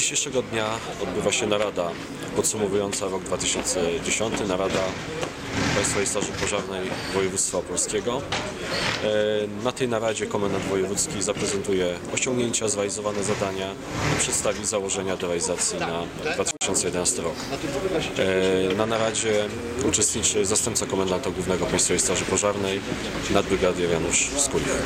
Dzisiejszego dnia odbywa się narada podsumowująca rok 2010, narada Państwowej Straży Pożarnej Województwa Opolskiego. E, na tej naradzie komendant wojewódzki zaprezentuje osiągnięcia, zrealizowane zadania i przedstawi założenia do realizacji na 2011 rok. E, na naradzie uczestniczy zastępca komendanta głównego Państwowej Straży Pożarnej, nadbrygadier Janusz Skulich.